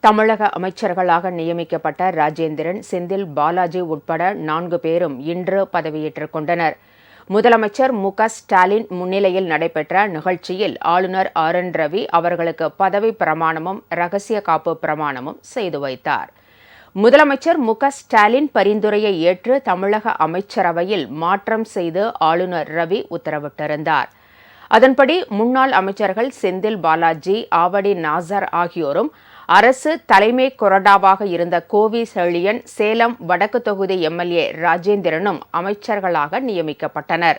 தமிழக அமைச்சர்களாக நியமிக்கப்பட்ட ராஜேந்திரன் செந்தில் பாலாஜி உட்பட நான்கு பேரும் இன்று பதவியேற்றுக் கொண்டனர். முதலமைச்சர் மு. க. ஸ்டாலின் முன்னிலையில் நடைபெற்ற நிகழ்ச்சியில் ஆளுநர் ஆர். என். ரவி அவர்களுக்கு பதவி பிரமாணமும் ரகசிய காப்பு பிரமாணமும் செய்து வைத்தார். முதலமைச்சர் மு. க. ஸ்டாலின் பரிந்துரையை ஏற்று தமிழக அமைச்சரவையில் மாற்றம் செய்து ஆளுநர் ரவி உத்தரவிட்டிருந்தார். அதன்படி முன்னாள் அமைச்சர்கள் செந்தில் பாலாஜி ஆவடி நாசர் ஆகியோரும் அரசு தலைமை கொறடாவாக இருந்த கோவி செழியன் சேலம் வடக்கு தொகுதி எம்எல்ஏ ராஜேந்திரனும் அமைச்சர்களாக நியமிக்கப்பட்டனர்.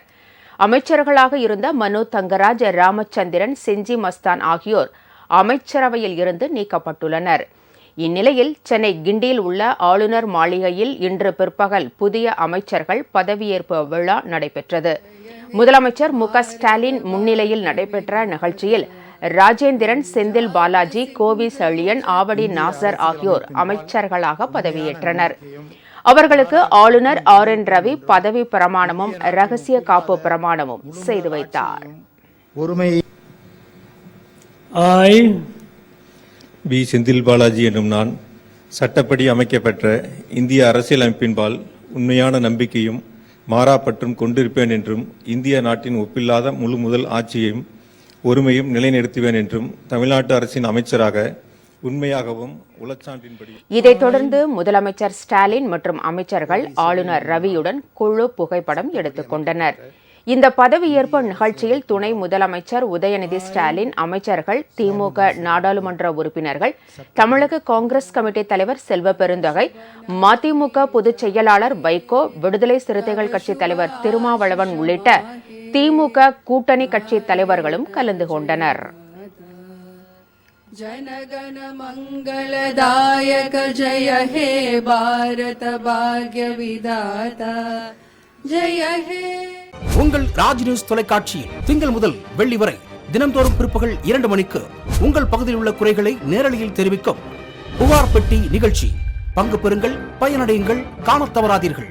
அமைச்சர்களாக இருந்த மனு தங்கராஜ் ராமச்சந்திரன் செஞ்சி மஸ்தான் ஆகியோர் அமைச்சரவையில் இருந்து நீக்கப்பட்டுள்ளனர். இந்நிலையில் சென்னை கிண்டியில் உள்ள ஆளுநர் மாளிகையில் இன்று பிற்பகல் புதிய அமைச்சர்கள் பதவியேற்பு விழா நடைபெற்றது. முதலமைச்சர் மு க ஸ்டாலின் முன்னிலையில் நடைபெற்ற நிகழ்ச்சியில் ராஜேந்திரன் செந்தில் பாலாஜி கோவி செழியன் ஆவடி நாசர் ஆகியோர் அமைச்சர்களாக பதவியேற்றனர். அவர்களுக்கு ஆளுநர் ஆர். என். ரவி பதவி பிரமாணமும் ரகசிய காப்பு பிரமாணமும் செய்து வைத்தார். I, we. செந்தில் பாலாஜி என்னும் நான் சட்டப்படி அமைக்கப்பெற்ற இந்திய அரசியலமைப்பின்பால் உண்மையான நம்பிக்கையும் மாறாப்பற்றும் கொண்டிருப்பேன் என்றும் இந்திய நாட்டின் ஒப்பில்லாத முழு முதல் ஆட்சியையும் ஒருமையும் நிலைநிறுத்துவேன் என்றும் தமிழ்நாட்டு அரசின் அமைச்சராக உண்மையாகவும் உளச்சான்றின்படி இதைத் தொடர்ந்து முதலமைச்சர் ஸ்டாலின் மற்றும் அமைச்சர்கள் ஆளுநர் ரவியுடன் குழு புகைப்படம் எடுத்துக் கொண்டனர். இந்த பதவியேற்பு நிகழ்ச்சியில் துணை முதலமைச்சர் உதயநிதி ஸ்டாலின் அமைச்சர்கள் திமுக நாடாளுமன்ற உறுப்பினர்கள் தமிழக காங்கிரஸ் கமிட்டி தலைவர் செல்வ பெருந்தொகை மதிமுக பொதுச் செயலாளர் வைகோ விடுதலை சிறுத்தைகள் கட்சி தலைவர் திருமாவளவன் உள்ளிட்ட திமுக கூட்டணி கட்சி தலைவர்களும் கலந்து கொண்டனர் जनगण मङ्गलदायक जय हे भारत भाग्य विधाता जय हे உங்கள் ராஜ் நியூஸ் தொலைக்காட்சியில் திங்கள் முதல் வெள்ளி வரை தினம்தோறும் பிற்பகல் இரண்டு மணிக்கு உங்கள் பகுதியில் உள்ள குறைகளை நேரலையில் தெரிவிக்கும் புகார் பெட்டி நிகழ்ச்சி பங்கு பெறுங்கள் பயனடையுங்கள் காணத் தவறாதீர்கள்